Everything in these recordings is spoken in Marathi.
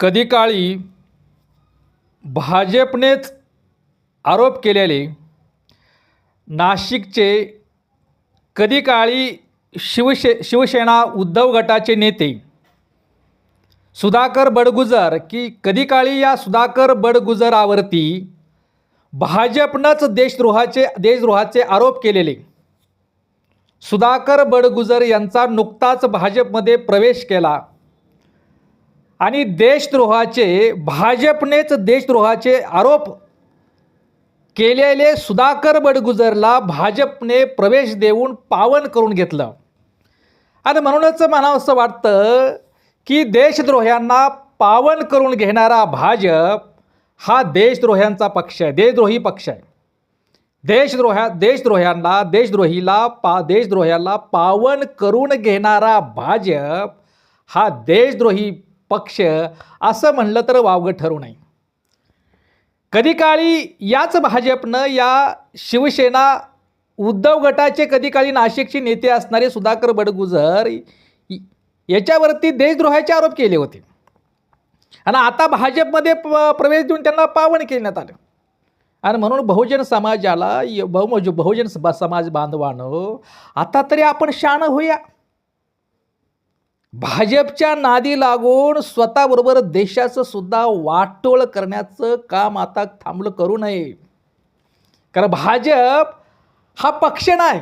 कधी काळी भाजपनेच आरोप केलेले नाशिकचे कधी काळी शिवशे शिवसेना उद्धव गटाचे नेते सुधाकर बडगुजर की कधी काळी या सुधाकर बडगुजरावरती भाजपनंच देशद्रोहाचे देशद्रोहाचे आरोप केलेले. सुधाकर बडगुजर यांचा नुकताच भाजपमध्ये प्रवेश केला. आणि देशद्रोहाचे भाजपनेच देशद्रोहाचे आरोप केलेले सुधाकर बडगुजरला भाजपने प्रवेश देऊन पावन करून घेतलं. आणि म्हणूनच मला असं वाटतं की देशद्रोह्यांना पावन करून घेणारा भाजप हा देशद्रोह्यांचा पक्ष आहे देशद्रोही पक्ष आहे. देशद्रोह्या देशद्रोह्यांना देशद्रोहीला पा देशद्रोह्याला पावन करून घेणारा भाजप हा देशद्रोही पक्ष असं म्हणलं तर वावगं ठरू नये कधी काळी याच भाजपनं या शिवसेना उद्धव गटाचे कधी काळी नाशिकचे नेते असणारे सुधाकर बडगुजर याच्यावरती देशद्रोहाचे आरोप केले होते. आणि आता भाजपमध्ये प प्रवेश देऊन त्यांना पावन करण्यात आलं. आणि म्हणून बहुजन समाजाला य- बहुजन स- समाज बांधवानं आता तरी आपण शान होऊया. भाजपच्या नादी लागून स्वतःबरोबर देशाचं सुद्धा वाटोळ करण्याचं काम आता थांबलं करू नये. कारण भाजप हा पक्ष नाही.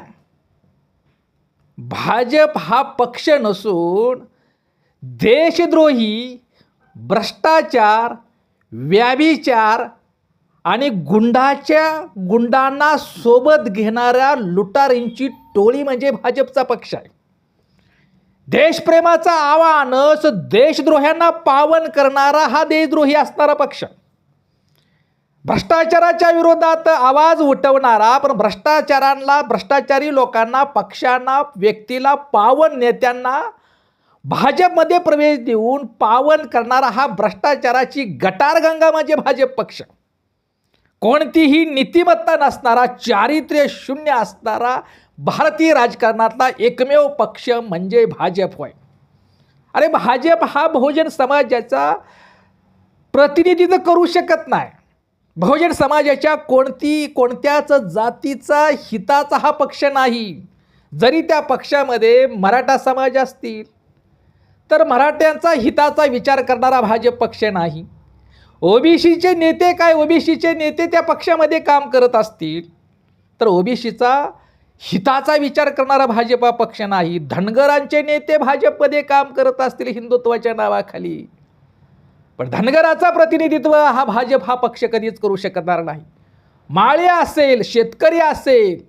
भाजप हा पक्ष नसून देशद्रोही भ्रष्टाचार व्याभिचार आणि गुंडाच्या गुंडांना सोबत घेणाऱ्या लुटारींची टोळी म्हणजे भाजपचा पक्ष आहे. देशप्रेमाचा आव्हानच देशद्रोह्यांना पावन करणारा हा देशद्रोही असणारा पक्ष. भ्रष्टाचाराच्या विरोधात आवाज उठवणारा पण भ्रष्टाचारांना भ्रष्टाचारी लोकांना पक्षांना व्यक्तीला पावन नेत्यांना भाजपमध्ये प्रवेश देऊन पावन करणारा हा भ्रष्टाचाराची गटारगंगा म्हणजे भाजप पक्ष. कोणतीही नीतिमत्ता नसणारा चारित्र्य शून्य असणारा भारतीय राजकारणातला एकमेव पक्ष म्हणजे भाजप होय. अरे भाजप हा बहुजन समाजाचा प्रतिनिधित्व करू शकत नाही. बहुजन समाजाच्या कोणती कोणत्याच जातीचा हिताचा हा पक्ष नाही. जरी त्या पक्षामध्ये मराठा समाज असतील तर मराठ्यांचा हिताचा विचार करणारा भाजप पक्ष नाही. ओबीसीचे नेते काय? ओबीसीचे नेते त्या पक्षामध्ये काम करत असतील तर ओबीसीचा हिताचा विचार करणारा भाजपा पक्ष नाही. धनगरांचे नेते भाजपमध्ये काम करत असतील हिंदुत्वाच्या नावाखाली. पण धनगराचा प्रतिनिधित्व हा भाजप हा पक्ष कधीच करू शकणार नाही. माळे असेल शेतकरी असेल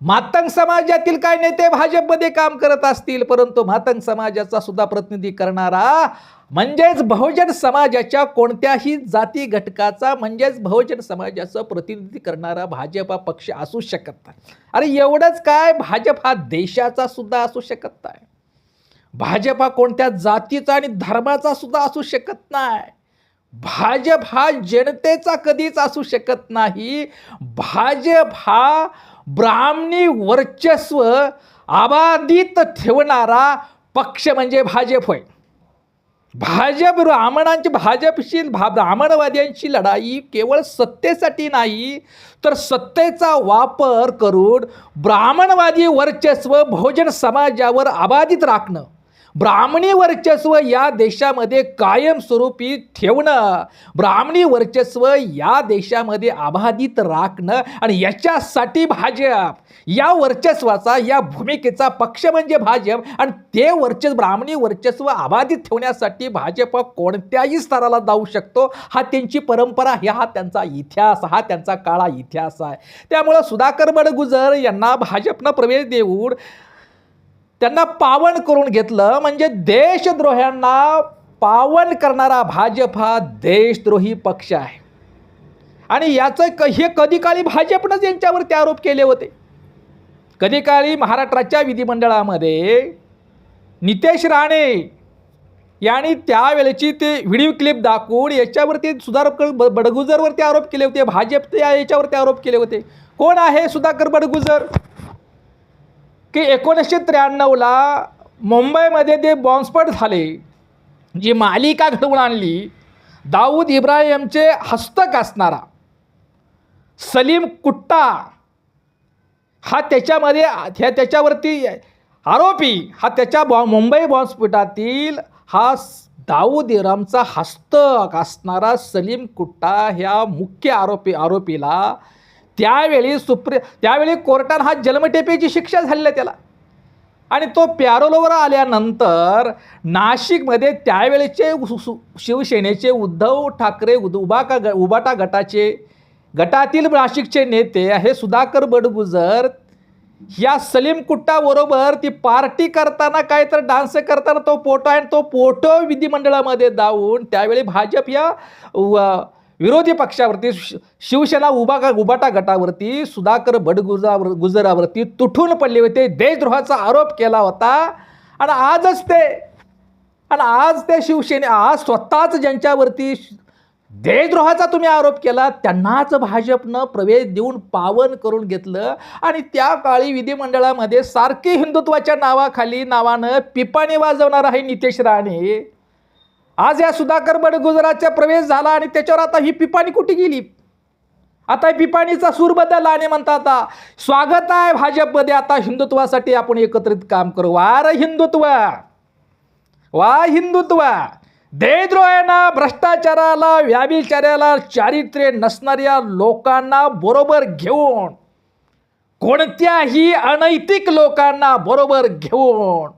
मातंग समाजातील काय नेते भाजपमध्ये काम करत असतील परंतु मातंग समाजाचा सुद्धा प्रतिनिधी करणारा म्हणजेच बहुजन समाजाच्या कोणत्याही जाती घटकाचा म्हणजेच बहुजन समाजाचं प्रतिनिधी करणारा भाजपा पक्ष असू शकत नाही. अरे एवढंच काय? भाजप हा देशाचा सुद्धा असू शकत नाही. भाजप हा कोणत्या जातीचा आणि धर्माचा सुद्धा असू शकत नाही. भाजप हा जनतेचा कधीच असू शकत नाही. भाजप हा ब्राह्मणी वर्चस्व अबाधित ठेवणारा पक्ष म्हणजे भाजप होय. भाजप ब्राह्मणांची भाजपशी भा ब्राह्मणवाद्यांची लढाई केवळ सत्तेसाठी नाही तर सत्तेचा वापर करून ब्राह्मणवादी वर्चस्व बहुजन समाजावर अबाधित राखणं. ब्राह्मणी वर्चस्व या देशामध्ये कायमस्वरूपी ठेवणं ब्राह्मणी वर्चस्व या देशामध्ये अबाधित राखणं आणि याच्यासाठी भाजप या वर्चस्वाचा या भूमिकेचा पक्ष म्हणजे भाजप आणि ते वर्चस्व ब्राह्मणी वर्चस्व अबाधित ठेवण्यासाठी भाजप कोणत्याही स्तराला जाऊ शकतो. हा त्यांची परंपरा ह्या हा त्यांचा इतिहास हा त्यांचा काळा इतिहास आहे. त्यामुळं सुधाकर बडगुजर यांना भाजपनं प्रवेश देऊन त्यांना पावन करून घेतलं म्हणजे देशद्रोह्यांना पावन करणारा भाजप हा देशद्रोही पक्ष आहे. आणि याचं क हे कधी काळी भाजपनंच यांच्यावरती आरोप केले होते. कधी काळी महाराष्ट्राच्या विधिमंडळामध्ये नितेश राणे यांनी त्यावेळेची ते व्हिडिओ क्लिप दाखवून याच्यावरती सुधाकर ब- बडगुजरवरती आरोप केले होते. भाजप याच्यावरती आरोप केले होते. कोण आहे सुधाकर बडगुजर? की एकोणीसशे त्र्याण्णवला मुंबईमध्ये ते बॉम्बस्फोट झाले जी मालिका घडवून आणली दाऊद इब्राहिमचे हस्तक असणारा सलीम कुट्टा हा त्याच्यामध्ये ह्या त्याच्यावरती आरोपी हा त्याच्या बॉ मुंबई बॉम्बस्फोटातील हा दाऊद इरामचा हस्तक असणारा सलीम कुट्टा ह्या मुख्य आरोपी आरोपीला त्यावेळी सुप्री त्यावेळी कोर्टानं हा जन्मटेपेची शिक्षा झालेली त्याला. आणि तो पॅरोलवर आल्यानंतर नाशिकमध्ये त्यावेळेचे सु- सु- शिवसेनेचे उद्धव ठाकरे उद उबाका ग उबाटा गटाचे गटातील नाशिकचे नेते हे सुधाकर बडगुजर. या सलीम कुट्टाबरोबर ती पार्टी करताना काय तर डान्स करताना तो फोटो आहे आणि तो फोटो विधिमंडळामध्ये जाऊन त्यावेळी भाजप या व- विरोधी पक्षावरती शि- शिवसेना उभा उबाटा गटावरती सुधाकर बडगुजावर गुजरावरती तुटून पडले होते. देशद्रोहाचा आरोप केला होता. आणि आजच ते आणि आज ते शिवसेने आज स्वतःच ज्यांच्यावरती देशद्रोहाचा तुम्ही आरोप केला त्यांनाच भाजपनं प्रवेश देऊन पावन करून घेतलं. आणि त्या काळी विधिमंडळामध्ये सारखी हिंदुत्वाच्या नावाखाली नावानं पिपाणी वाजवणार आहे नितेश राणे. आज या सुधाकर बडगुजराचा प्रवेश झाला आणि त्याच्यावर आता ही पिपाणी कुठे गेली? आता पिपाणीचा सूर बदलला आणि म्हणतात आता स्वागत आहे भाजपमध्ये आता हिंदुत्वासाठी आपण एकत्रित काम करू. वार हिंदुत्व! वा हिंदुत्व! देशद्रोहांना भ्रष्टाचाराला व्याभिचाराला चारित्र्य नसणाऱ्या लोकांना बरोबर घेऊन कोणत्याही अनैतिक लोकांना बरोबर घेऊन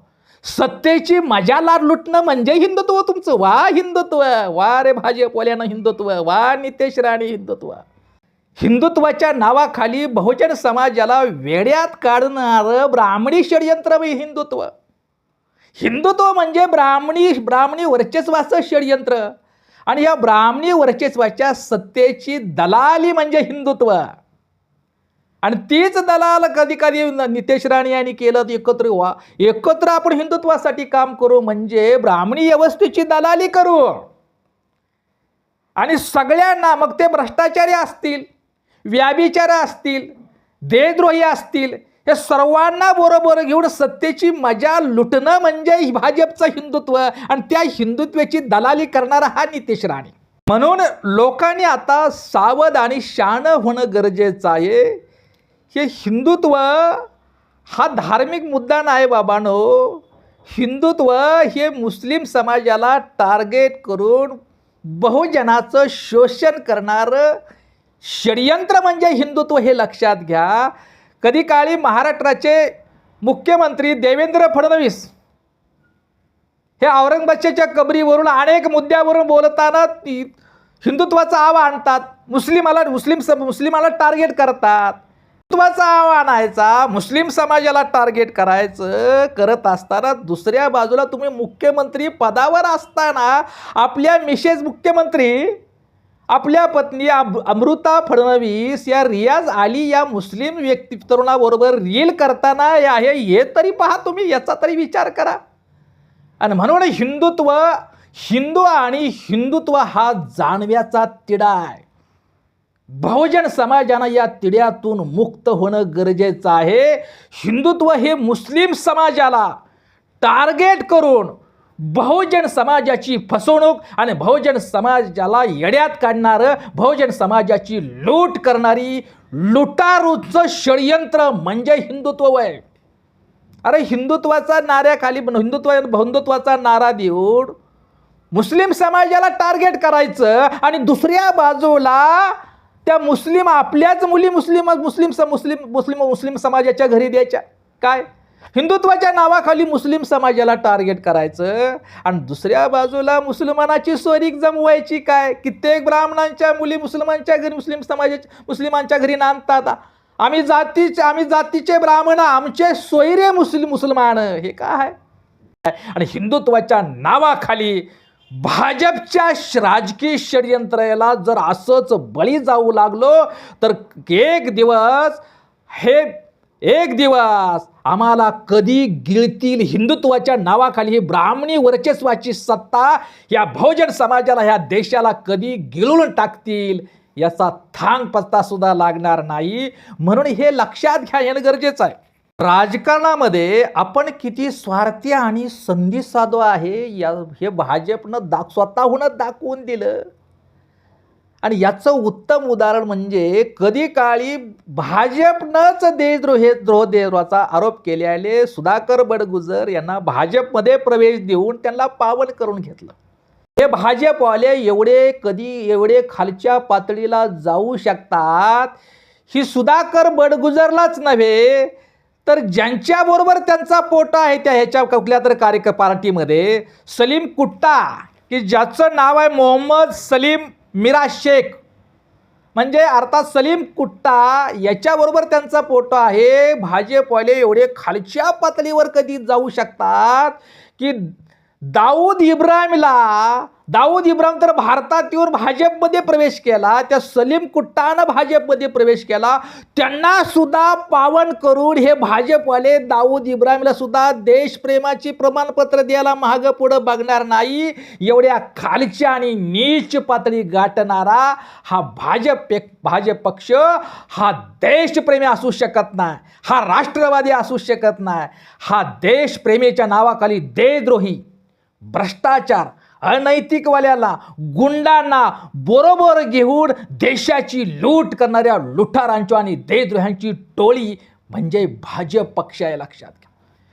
सत्तेची मजाला लुटणं म्हणजे हिंदुत्व तुमचं. वा हिंदुत्व. वा रे भाजपवाल्यानं हिंदुत्व. वा नितेश राणे हिंदुत्व. हिंदुत्वाच्या नावाखाली बहुजन समाजाला वेड्यात काढणारं ब्राह्मणी षडयंत्र हिंदुत्व. हिंदुत्व म्हणजे ब्राह्मणी ब्राह्मणी वर्चस्वाचं षडयंत्र. आणि या ब्राह्मणी वर्चस्वाच्या सत्तेची दलाली म्हणजे हिंदुत्व. आणि तीच दलाल कधी कधी नितेश राणे यांनी केलं तर एकत्र व्हा. एकत्र आपण हिंदुत्वासाठी काम करू म्हणजे ब्राह्मणी व्यवस्थेची दलाली करू. आणि सगळ्यांना मग ते भ्रष्टाचारी असतील व्याभिचार असतील देद्रोही असतील हे सर्वांना बरोबर घेऊन सत्तेची मजा लुटणं म्हणजे भाजपचं हिंदुत्व आणि त्या हिंदुत्वाची दलाली करणारा हा नितेश राणे. म्हणून लोकांनी आता सावध आणि शान होणं गरजेचं आहे. हे हिंदुत्व हा धार्मिक मुद्दा नाही बाबानो. हिंदुत्व हे मुस्लिम समाजाला टार्गेट करून बहुजनाचं शोषण करणारं षडयंत्र म्हणजे हिंदुत्व हे लक्षात घ्या. कधी काळी महाराष्ट्राचे मुख्यमंत्री देवेंद्र फडणवीस हे औरंगजेबच्या कबरीवरून अनेक मुद्द्यावरून बोलताना हिंदुत्वाचा आव आणतात. मुस्लिमाला मुस्लिम स मुस्लिमाला टार्गेट करतात. हिंदुत्वाचा आव्हान आणायचा. मुस्लिम समाजाला टार्गेट करायचं. करत असताना दुसऱ्या बाजूला तुम्ही मुख्यमंत्री पदावर असताना आपल्या मिसेस मुख्यमंत्री आपल्या पत्नी अम- अमृता फडणवीस या रियाज आली या मुस्लिम व्यक्ती तरुणाबरोबर रील करताना या हे हे तरी पहा तुम्ही याचा तरी विचार करा. आणि म्हणून हिंदुत्व हिंदू आणि हिंदुत्व हा जाणव्याचा तिढा आहे. बहुजन समाजानं या तिड्यातून मुक्त होणं गरजेचं आहे. हिंदुत्व हे मुस्लिम समाजाला टार्गेट करून बहुजन समाजाची फसवणूक आणि बहुजन समाजाला येड्यात काढणारं बहुजन समाजाची लूट करणारी लुटारूचं षडयंत्र म्हणजे हिंदुत्व आहे अरे हिंदुत्वाचा नाऱ्याखाली हिंदुत्व हिंदुत्वाचा नारा देऊन मुस्लिम समाजाला टार्गेट करायचं आणि दुसऱ्या बाजूला त्या मुस्लिम आपल्याच मुली मुस्लिम मुस्लिम स- मुस्लिम मुस्लिम मुस्लिम समाजाच्या घरी द्यायच्या. काय? हिंदुत्वाच्या नावाखाली मुस्लिम समाजाला टार्गेट करायचं आणि दुसऱ्या बाजूला मुसलमानाची सोरीक जमवायची काय? कित्येक ब्राह्मणांच्या मुली मुसलमानच्या घरी मुस्लिम समाजाच्या मुस्लिमांच्या घरी नांदतात. आम्ही जातीचे आम्ही जातीचे ब्राह्मण आमचे सोयरे मुस्लिम मुसलमान हे काय आणि हिंदुत्वाच्या नावाखाली भाजपच्या श- राजकीय षडयंत्राला जर असंच बळी जाऊ लागलो तर एक दिवस हे एक दिवस आम्हाला कधी गिळतील हिंदुत्वाच्या नावाखाली ही ब्राह्मणी वर्चस्वाची सत्ता या बहुजन समाजाला ह्या देशाला कधी गिळून टाकतील याचा थांग पत्ता सुद्धा लागणार नाही. म्हणून हे लक्षात घ्या येणं गरजेचं आहे. राजकारणामध्ये आपण किती स्वार्थी आणि संधी साधू आहे या हे भाजपनं दाख स्वतःहूनच दाखवून दिलं. आणि याचं उत्तम उदाहरण म्हणजे कधी काळी भाजपनंच देशद्रोहे द्रोहदेवाचा आरोप केल्याने सुधाकर बडगुजर यांना भाजपमध्ये प्रवेश देऊन त्यांना पावन करून घेतलं. हे भाजपवाले एवढे कधी एवढे खालच्या पातळीला जाऊ शकतात ही सुधाकर बडगुजरलाच नव्हे तर ज्यांच्याबरोबर त्यांचा पोटा आहे त्या ह्याच्या कुठल्या तर कार्यक पार्टीमध्ये सलीम कुट्टा की ज्याचं नाव आहे मोहम्मद सलीम मिरा शेख. म्हणजे अर्थात सलीम कुट्टा याच्याबरोबर त्यांचा पोटो आहे. भाजपवाले एवढे खालच्या पातळीवर कधी जाऊ शकतात? की दाऊद इब्राहिमला दाऊद इब्राहिम तर भारतात येऊन भाजपमध्ये प्रवेश केला त्या सलीम कुट्टानं भाजपमध्ये प्रवेश केला. त्यांना सुद्धा पावन करून हे भाजपवाले दाऊद इब्राहिमला सुद्धा देशप्रेमाची प्रमाणपत्र द्यायला महाग पुढं बघणार नाही. एवढ्या खालच्या आणि नीच पातळी गाठणारा हा भाजप भाजप पक्ष हा देशप्रेमी असू शकत नाही हा राष्ट्रवादी असू शकत नाही हा देशप्रेमीच्या नावाखाली देशद्रोही. भ्रष्टाचार अनैतिकवाल्याला गुंडांना बरोबर घेऊन देशाची लूट करणाऱ्या लुठारांची आणि देद्रोह्यांची टोळी म्हणजे भाजप पक्ष आहे लक्षात घ्या.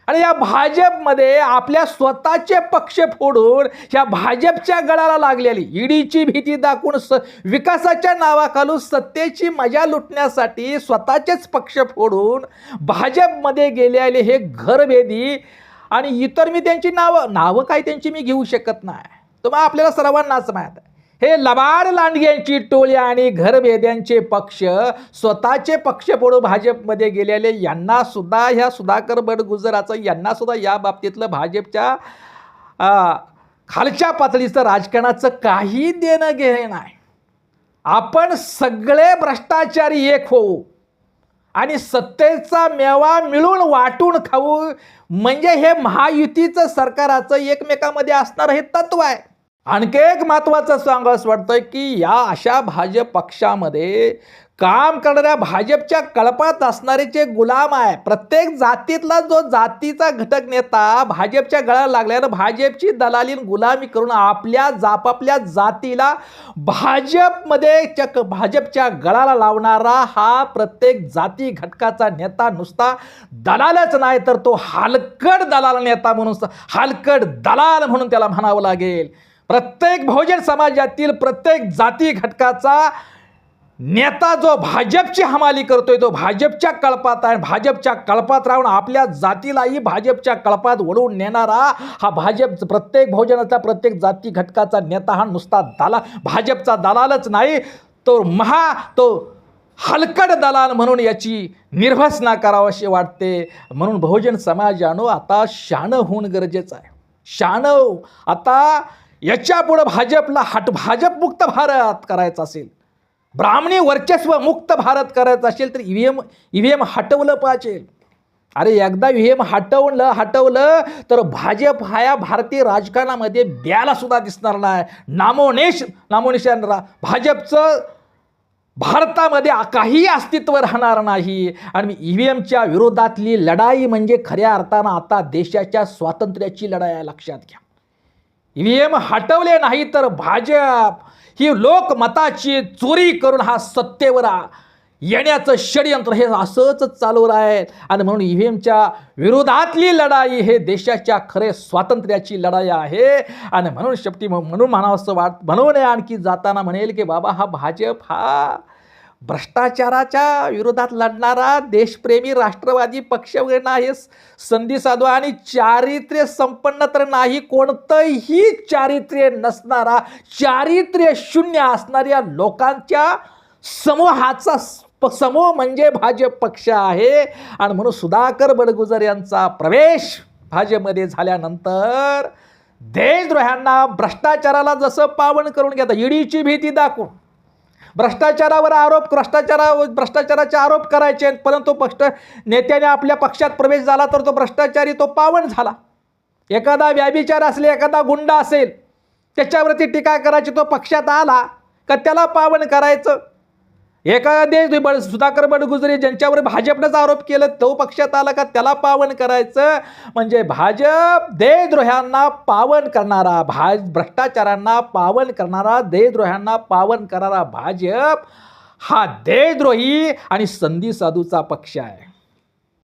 आणि या भाजपमध्ये आपल्या स्वतःचे पक्ष फोडून या भाजपच्या गळाला लागलेली ईडीची भीती दाखवून स विकासाच्या नावाखालून सत्तेची मजा लुटण्यासाठी स्वतःचेच पक्ष फोडून भाजपमध्ये गेलेले हे घरभेदी आणि इतर मी त्यांची नावं नावं काय त्यांची मी घेऊ शकत नाही. तर मग आपल्याला सर्वांनाच माहीत आहे. हे लबाड लांडग्यांची टोळी आणि घरभेद्यांचे पक्ष स्वतःचे पक्ष पडू भाजपमध्ये गेलेले यांना सुद्धा ह्या सुधाकर बडगुजराचं यांना सुद्धा या बाबतीतलं भाजपच्या खालच्या पातळीचं राजकारणाचं काही देणं घेणं नाही. आपण सगळे भ्रष्टाचारी एक होऊ. आणि सत्तेचा मेवा मिळून वाटून खाऊ. म्हणजे हे महायुतीचं सरकाराचं एकमेकामध्ये असणारं हे तत्व आहे. आणखी एक महत्त्वाचं सांगावंसं वाटतं की या अशा भाजप पक्षामध्ये काम करणाऱ्या भाजपच्या कळपात असणारे जे गुलाम आहे प्रत्येक जातीतला जो जातीचा घटक नेता भाजपच्या गळाला लागल्यानं भाजपची दलालीन गुलामी करून आपल्या आपापल्या जातीला भाजपमध्ये चक भाजपच्या गळाला लावणारा हा प्रत्येक जाती घटकाचा नेता नुसता दलालच नाही तर तो हलकड दलाल नेता म्हणून स- हलकड दलाल म्हणून त्याला म्हणावं लागेल. प्रत्येक बहुजन समाजातील प्रत्येक जाती घटकाचा नेता जो भाजपची हमाली करतोय तो भाजपच्या कळपात आहे. भाजपच्या कळपात राहून आपल्या जातीलाही भाजपच्या कळपात वळून नेणारा हा भाजप प्रत्येक बहुजनाचा प्रत्येक जाती घटकाचा नेता हा नुसता दला भाजपचा दलालच नाही तो महा तो हलकड दलाल म्हणून याची निर्भसना करावाशी वाटते. म्हणून बहुजन समाजानं आता शाणं होणं गरजेचं आहे. शाणं हो. आता याच्यापुढं भाजपला हट भाजपमुक्त भारत करायचा असेल. ब्राह्मणी वर्चस्व मुक्त भारत करायचं असेल तर ई व्ही एम हटवलं पाहिजे. अरे एकदा ईव्हीएम हटवलं हटवलं तर भाजप हा या भारतीय राजकारणामध्ये द्यायलासुद्धा दिसणार नाही. नामोनेश नामोनिशान रा भाजपचं भारतामध्ये काही अस्तित्व राहणार नाही. आणि ई व्ही एमच्या विरोधातली लढाई म्हणजे खऱ्या अर्थानं आता देशाच्या स्वातंत्र्याची लढाई लक्षात घ्या. ई व्ही एम हटवले नाही तर भाजप ही लोकमताची चोरी करून हा सत्तेवर येण्याचं षडयंत्र हे असंच चालू आहे. आणि म्हणून ई व्ही एमच्या विरोधातली लढाई हे देशाच्या खरे स्वातंत्र्याची लढाई आहे. आणि म्हणून शेवटी म्हणून म्हणावं वाट म्हणून आणखी जाताना म्हणेल की बाबा हा भाजप हा भ्रष्टाचाराच्या विरोधात लढणारा देशप्रेमी राष्ट्रवादी पक्ष वगैरे नाही संधी साधू आणि चारित्र्य संपन्न तर नाही कोणतंही चारित्र्य नसणारा चारित्र्य शून्य असणाऱ्या लोकांच्या समूहाचा प- समूह म्हणजे भाजप पक्ष आहे. आणि म्हणून सुधाकर बडगुजर यांचा प्रवेश भाजपमध्ये झाल्यानंतर देशद्रोह्यांना भ्रष्टाचाराला जसं पावन करून घेतात ईडीची भीती दाखवून. भ्रष्टाचारावर आरोप भ्रष्टाचारावर भ्रष्टाचाराचे आरोप करायचे परंतु पक्ष नेत्याने आपल्या पक्षात प्रवेश झाला तर तो भ्रष्टाचारी तो पावन झाला. एखादा व्याभिचार असले एखादा गुंड पावन करायचं? बड सुधाकर बडगुजरे ज्यांच्यावर भाजपनंच आरोप केलं तो पक्षात आला का त्याला पावन करायचं? म्हणजे भाजप देशद्रोह्यांना पावन करणारा भाज भ्रष्टाचारांना पावन करणारा देशद्रोह्यांना पावन करणारा भाजप हा देशद्रोही आणि संधी साधूचा पक्ष आहे.